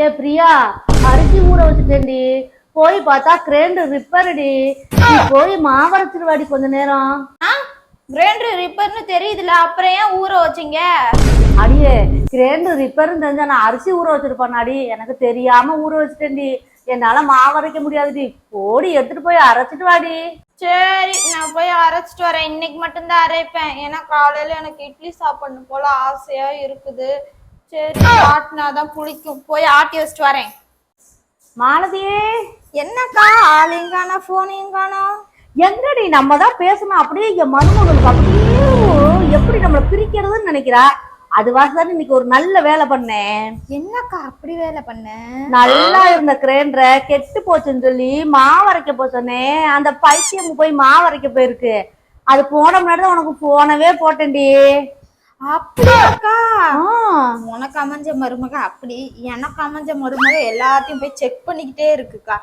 ஏ பிரியா அரிசி ஊற வச்சுட்டேன்டி. போய் பார்த்தா கிரைண்டர் ரிப்பேர்டி நீ போய் மாவரச்சிருவாடி கொஞ்ச நேரம். கிரைண்டர் ரிப்பேர்னு தெரியுதுல அப்புறம் ஏன் ஊற வச்சீங்க? அடியே கிரைண்டர் ரிப்பேர்னு தெரிஞ்சா நான் அரிசி ஊற வச்சிருப்பானாடி எனக்கு தெரியாம ஊற வச்சுட்டேன்டி. என்னால மாவரைக்க முடியாதுடி. போடி எடுத்துட்டு போய் அரைச்சிட்டு வாடி. சரி நான் போய் அரைச்சிட்டு வரேன். இன்னைக்கு மட்டும்தான் அரைப்பேன். ஏன்னா காலையில எனக்கு இட்லி சாப்பிடணும் போல ஆசையா இருக்குது. சரி ஆட்டினாதான் புளிக்கும். போய் ஆட்டி வச்சுட்டு வரேன். மாலதியே! என்னக்கா போனையும் காணோம் எங்கடி நம்ம தான் பேசணும் அப்படியே என் மருமகளுக்கு அப்படியே எப்படி நம்மளை பிரிக்கிறதுன்னு நினைக்கிறா? அது வாசல் இன்னைக்கு ஒரு நல்ல வேலை பண்ணேன். என்னக்கா அப்படி வேலை பண்ண? நல்லா இருந்த கிரைண்டரை கெட்டு போச்சுன்னு சொல்லி மாவரைக்க போ சொன்னேன். அந்த பைத்தியம் போய் மாவரைக்க போயிருக்கு. அது போன முன்னாடி தான் உனக்கு போனவே போட்டேன்டி. அப்படியாக்கா? அமைஞ்ச மருமக அப்படி எனக்கு அமைஞ்ச மருமக எல்லாத்தையும் போய் செக் பண்ணிக்கிட்டே இருக்குக்கா.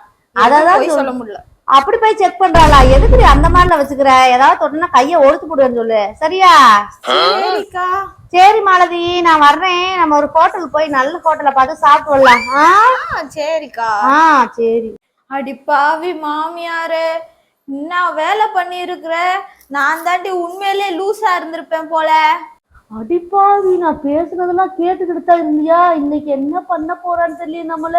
சொல்~ சொல்ல முடியல. அப்படி போய் செக் பண்றாளா? எதுக்குடி அந்த மாதிரில வச்சுக்கிற? ஏதாவது தொட்டுனா கையை ஒழுத்து போடுவேன்னு சொல்லு. சரியா? சரிக்கா. சரி மாலதி நான் வர்றேன். நம்ம ஒரு ஹோட்டல் போய் நல்ல ஹோட்டலை பார்த்து சாப்பிட்டு வரலாம். ஆ? சரிக்கா. ஆ சரி. அடி பாவி மாமியாரே என்ன வேலை பண்ணி நான் தாண்டி உண்மையிலே லூசா இருந்திருப்பேன் போல. அடிப்பாவி நான் பேசுனதெல்லாம் கேட்டுக்கிட்டு தான் இருந்தியா? இன்னைக்கு என்ன பண்ண போறான்னு தெரியல நம்மள.